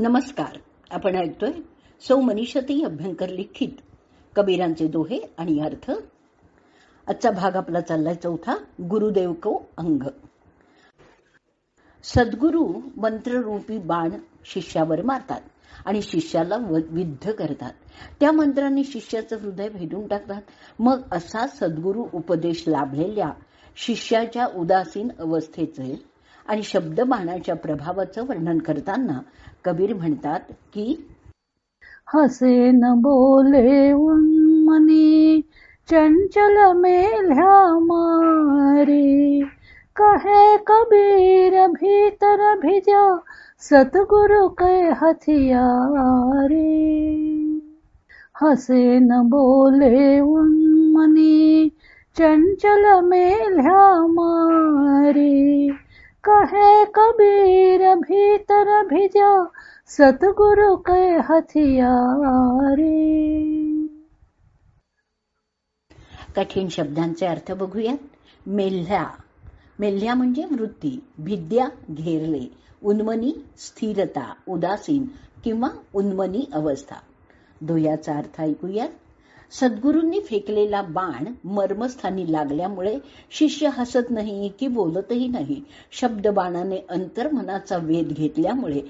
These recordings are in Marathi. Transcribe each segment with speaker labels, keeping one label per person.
Speaker 1: नमस्कार. आपण ऐकतोय सौ मनीषती अभ्यंकर लिखित. कबीरांचे दोहे आणि अर्थ. आजचा भाग आपला चाललाय चौथा गुरुदेव को अंग. सद्गुरु मंत्ररूपी बाण शिष्यावर मारतात आणि शिष्याला विद्ध करतात. त्या मंत्राने शिष्याचं हृदय भेटून टाकतात. मग असा सद्गुरु उपदेश लाभलेल्या शिष्याच्या उदासीन अवस्थेचे आणि शब्दबाणाच्या प्रभावाचं वर्णन करताना कबीर म्हणतात की
Speaker 2: हसे न बोले उन्मनी चंचल मेल्या मारे. कहे कबीर भीतर भिजा सतगुरु के हथियारे. हसे न बोले उन्मनी चंचल मेल्या मारे. कहे कबीर भीतर भिजा सतगुरु के हथियारे।
Speaker 1: कठीण शब्दांचे अर्थ बघूयात. मेल्ह्या. मेल्ह्या म्हणजे वृत्ती भिद्या घेरले उन्मनी स्थिरता उदासीन किंवा उन्मनी अवस्था. दुयाचा अर्थ ऐकूयात. सद्गुरूंनी फेकलेला बाण मर्मस्थानी लागल्यामुळे शिष्य हसत नाही की बोलतही नाही. शब्द बाणाने अंतर्मनाचा वेध घेतल्यामुळे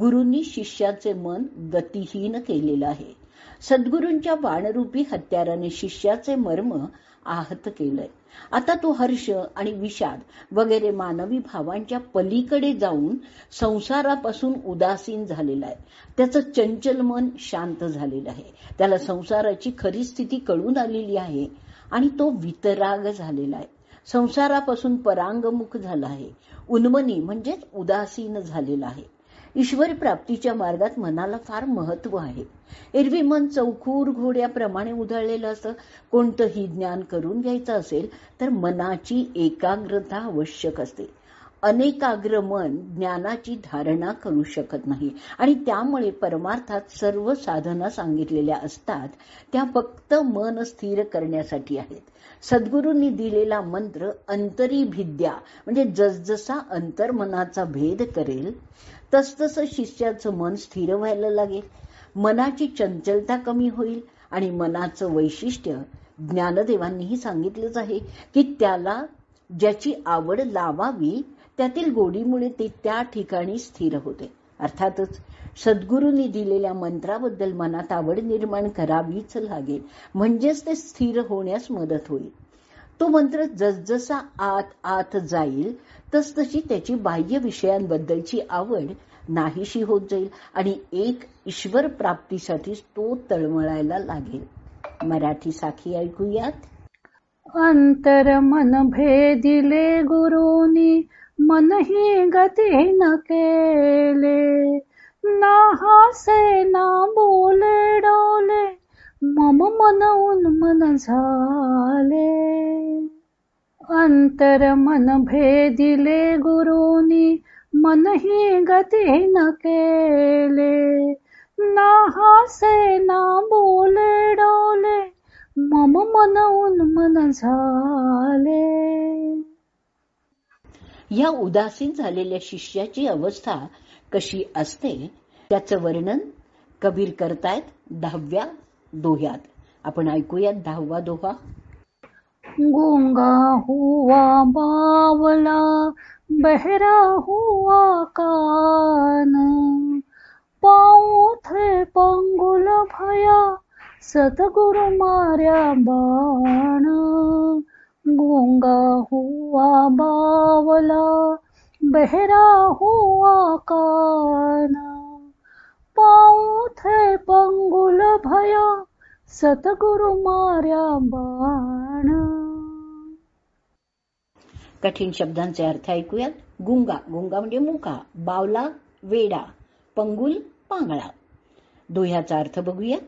Speaker 1: गुरूंनी शिष्याचे मन गतिहीन केलेलं आहे. सद्गुरूंच्या बाणरूपी हत्याराने शिष्याचे मर्म आहत केलंय. आता तो हर्ष आणि विषाद वगैरे मानवी भावांच्या पलीकडे जाऊन संसारापासून उदासीन झालेला आहे. त्याचं चंचल मन शांत झालेलं आहे. त्याला संसाराची खरी स्थिती कळून आलेली आहे आणि तो वितराग झालेला आहे. संसारापासून परांगमुख झाला आहे. उन्मनी म्हणजेच उदासीन झालेला आहे. ईश्वर प्राप्तीच्या मार्गात मनाला फार महत्त्व आहे. एरवी मन चौखूर घोड्याप्रमाणे उधळलेलं असतं कोणतंही ज्ञान करून घ्यायचं असेल तर मनाची एकाग्रता आवश्यक असते. अनेकाग्र मन ज्ञानाची धारणा करू शकत नाही आणि त्यामुळे परमार्थात सर्व साधना सांगितलेल्या असतात त्या फक्त मन स्थिर करण्यासाठी आहेत. सद्गुरूंनी दिलेला मंत्र अंतरी भिद्या म्हणजे जसजसा अंतर्मनाचा भेद करेल तसतसं शिष्याचं मन स्थिर व्हायला लागेल. मनाची चंचलता कमी होईल आणि मनाचं वैशिष्ट्य ज्ञानदेवांनीही सांगितलंच आहे की त्याला ज्याची आवड लावावी त्यातील गोडीमुळे ते त्या ठिकाणी स्थिर होते. अर्थातच सद्गुरूंनी दिलेल्या मंत्राबद्दल मनात आवड निर्माण करावीच लागेल. म्हणजेच ते स्थिर होण्यास मदत होईल. तो मंत्र जसजसा आत आत जाईल तसतशी त्याची बाह्य विषयांबद्दलची आवड नाहीशी होत जाईल आणि एक ईश्वर प्राप्तीसाठी तो तळमळायला लागेल. मराठी साखी ऐकूयात.
Speaker 2: अंतर मन भेदिले गुरुनी मनही गती न केले ना हासे ना बोले डोले मम मन उन्मन झाले. अंतर मन भेदिले गुरुनी मनही गती न केले. ना हासे ना बोले डोले मम मन उन्मन झाले.
Speaker 1: या उदासीन झालेल्या शिष्याची अवस्था कशी असते त्याचं वर्णन कबीर करतायत दहाव्या दोह्यात आपण ऐकूयात दहावा दोहा
Speaker 2: गुंगा हुआ बावला बहरा हुआ कान। पाऊ थे पंगुल भया सतगुरु मार्या बाण। गुंगा हुआ बावला बहरा हुआ कान। पाऊ थे पंगुल भया सतगुरु मार्या बाण।
Speaker 1: कठीण शब्दांचे अर्थ ऐकूयात. गुंगा गुंगा म्हणजे मुका बावला वेडा पंगुल पांगळा. दोह्याचा अर्थ बघूया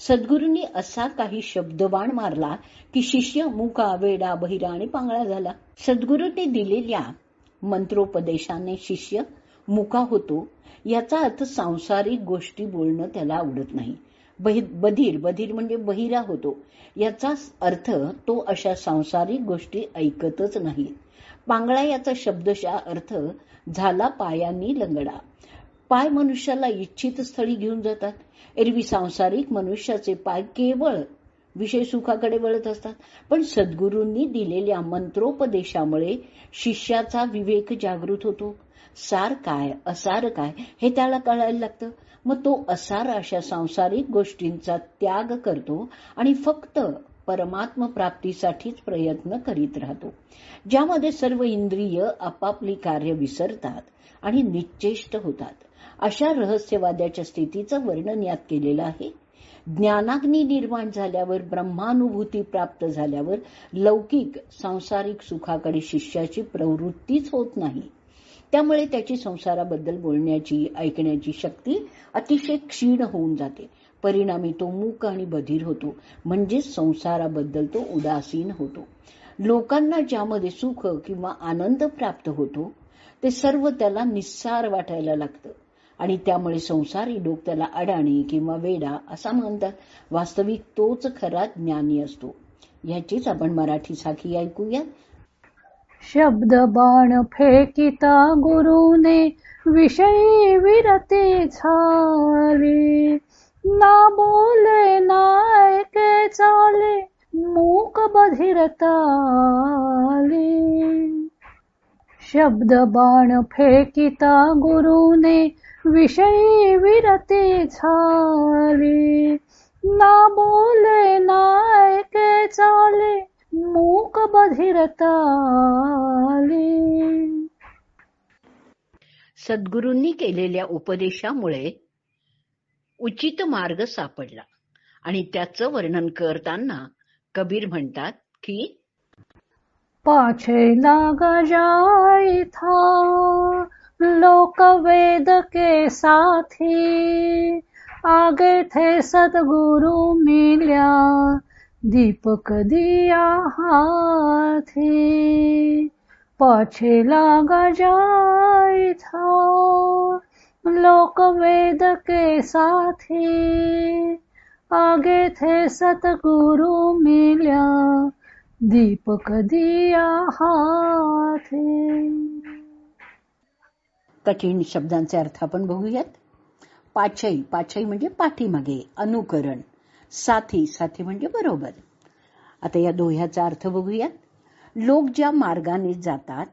Speaker 1: सद्गुरूंनी असा काही शब्दबाण मारला की शिष्य मुका वेडा बहिरा आणि पांगळा झाला. सद्गुरूंनी दिलेल्या मंत्रोपदेशाने शिष्य मुका होतो याचा अर्थ सांसारिक गोष्टी बोलणं त्याला आवडत नाही. बहि बधीर बधीर म्हणजे बहिरा होतो. याचा अर्थ तो अशा सांसारिक गोष्टी ऐकतच नाही. पांगळा याचा शब्दशा अर्थ झाला पायांनी लंगडा. पाय मनुष्याला इच्छित स्थळी घेऊन जातात. एरवी सांसारिक मनुष्याचे पाय केवळ विषय सुखाकडे वळत असतात. पण सद्गुरूंनी दिलेल्या मंत्रोपदेशामुळे शिष्याचा विवेक जागृत होतो. सार काय असार काय हे त्याला कळायला लागतं. मग तो असार अशा सांसारिक गोष्टींचा त्याग करतो आणि फक्त परमात्म प्राप्तीसाठीच प्रयत्न करीत राहतो. ज्यामध्ये सर्व इंद्रिय आपापली कार्य विसरतात आणि निश्चेष्ट होतात. अशा रहस्यवाद्याच्या स्थितीचं वर्णन यात केलेलं आहे. ज्ञानाग्नी निर्माण झाल्यावर ब्रह्मानुभूती प्राप्त झाल्यावर लौकिक सांसारिक सुखाकडे शिष्याची प्रवृत्तीच होत नाही. त्यामुळे त्याची संसाराबद्दल बोलण्याची ऐकण्याची शक्ती अतिशय क्षीण होऊन जाते. परिणामी तो मूक आणि बधीर होतो. म्हणजेच संसाराबद्दल तो उदासीन होतो. लोकांना ज्यामध्ये सुख किंवा आनंद प्राप्त होतो ते सर्व त्याला निस्सार वाटायला लागतं. आणि त्यामुळे संसारी लोक त्याला अडाणी किंवा वेडा असा म्हणतात वास्तविक तोच खरा ज्ञानी असतो. याचीच आपण मराठी साखी ऐकूया
Speaker 2: शब्द बाण फेकिता गुरुने विषयी विरती झाली. ना बोले ना ऐके चाले मूक बधिरताली. शब्द बाण फेकिता गुरुने विषयी विरते झाली. ना बोले ना ऐके चाले मूक बधिरताले
Speaker 1: सद्गुरूंनी केलेल्या उपदेशामुळे उचित मार्ग सापडला आणि त्याचं वर्णन करताना कबीर म्हणतात की
Speaker 2: पाछे लाग जाई था लोक वेद के साथी आगे थे सतगुरु मिल्या दीपक दिया हाथी, पाछे लाग जाई था लोक वेद के साथी। आगे थे सतगुरु मिल्या, दीपक दिया हाथे।
Speaker 1: कठीण शब्दांचे अर्थ आपण बघूयात. पाछई पाछई म्हणजे पाठीमागे, अनुकरण. साथी साथी म्हणजे बरोबर. आता या दोह्याचा अर्थ बघूयात. लोक ज्या मार्गाने जातात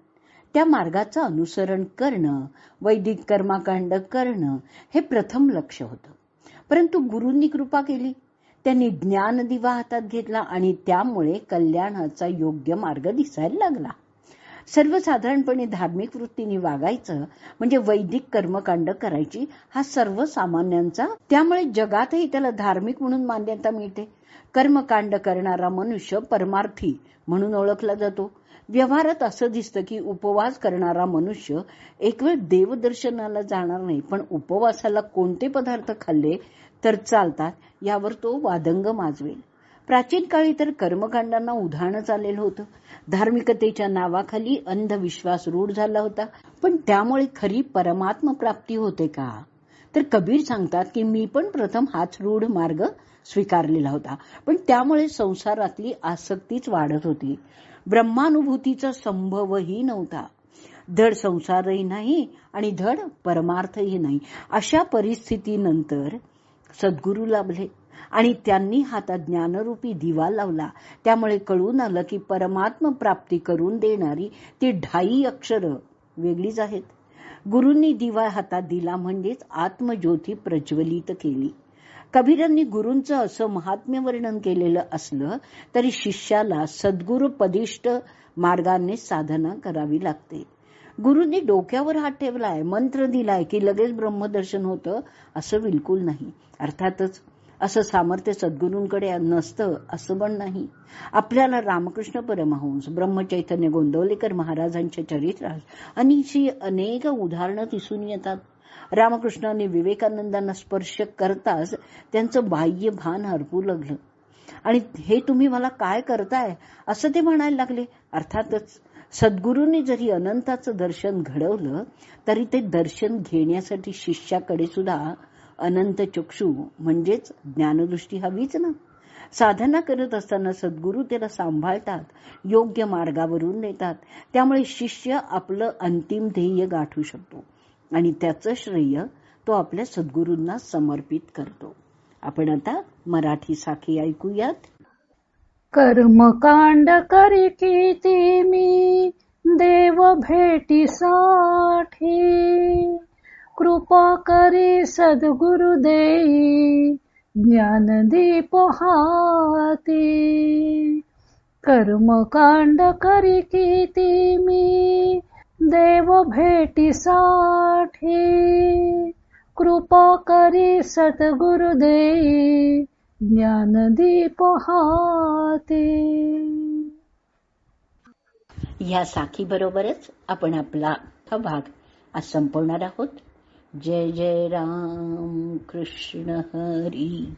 Speaker 1: त्या मार्गाचं अनुसरण करणं वैदिक कर्माकांड करणं हे प्रथम लक्ष होतं. परंतु गुरूंनी कृपा केली. त्यांनी ज्ञान दिवा हातात घेतला आणि त्यामुळे कल्याणाचा योग्य मार्ग दिसायला लागला. सर्वसाधारणपणे धार्मिक वृत्तीने वागायचं म्हणजे वैदिक कर्मकांड करायची हा सर्वसामान्यांचा. त्यामुळे जगातही त्याला धार्मिक म्हणून मान्यता मिळते. कर्मकांड करणारा मनुष्य परमार्थी म्हणून ओळखला जातो. व्यवहारात असं दिसतं की उपवास करणारा मनुष्य एक वेळ देवदर्शनाला जाणार नाही पण उपवासाला कोणते पदार्थ खाल्ले तर चालतात यावर तो वादंग माजवेल. प्राचीन काळी तर कर्मकांडांना उधाणच आलेलं होतं. धार्मिकतेच्या नावाखाली अंधविश्वास रूढ झाला होता. पण त्यामुळे खरी परमात्म प्राप्ती होते का? तर कबीर सांगतात की मी पण प्रथम हाच रूढ मार्ग स्वीकारलेला होता. पण त्यामुळे संसारातली आसक्तीच वाढत होती. ब्रह्मानुभूतीचा संभवही नव्हता. धड संसारही नाही आणि धड परमार्थही नाही. अशा परिस्थितीनंतर सद्गुरू लाभले आणि त्यांनी हातात ज्ञानरूपी दिवा लावला. त्यामुळे कळून आलं की परमात्म प्राप्ती करून देणारी ती ढाई अक्षर वेगळीच आहेत. गुरूंनी दिवा हातात दिला म्हणजेच आत्मज्योती प्रज्वलित केली. कबीरांनी गुरूंचं असं महात्म्य वर्णन केलेलं असलं तरी शिष्याला सद्गुरुपदिष्ट मार्गाने साधना करावी लागते. गुरुंनी डोक्यावर हात ठेवलाय मंत्र दिलाय की लगेच ब्रह्मदर्शन होतं असं बिलकुल नाही. अर्थातच असं सामर्थ्य सद्गुरूंकडे नसतं असं पण नाही. आपल्याला रामकृष्ण परमहंस ब्रह्मचैतन्य गोंदवलेकर महाराजांच्या चरित्रात अनिशी अनेक उदाहरणं दिसून येतात. रामकृष्णाने विवेकानंदांना स्पर्श करताच त्यांचं बाह्य भान हरपू लागलं. आणि हे तुम्ही मला काय करताय असं ते म्हणायला लागले. अर्थातच सद्गुरूंनी जरी अनंताचं दर्शन घडवलं तरी ते दर्शन घेण्यासाठी शिष्याकडे सुद्धा अनंत चक्षु म्हणजेच ज्ञानदृष्टी हवीच ना. साधना करत असताना सद्गुरू त्याला सांभाळतात योग्य मार्गावरून नेतात. त्यामुळे शिष्य आपलं अंतिम ध्येय गाठू शकतो आणि त्याचं श्रेय तो आपल्या सद्गुरूंना समर्पित करतो. आपण आता मराठी साखी ऐकूयात.
Speaker 2: कर्मकांड करी किती मी देव भेटीसाठी कृपा करी सद्गुरु देई ज्ञानदीप हाती. कर्मकांड करी किती मी देव भेटीसाठी कृपा करी सद्गुरु देई ज्ञानदीप हाते
Speaker 1: ह्या साखीबरोबरच आपण आपला हा भाग आज संपवणार आहोत. जय जय राम कृष्ण हरी.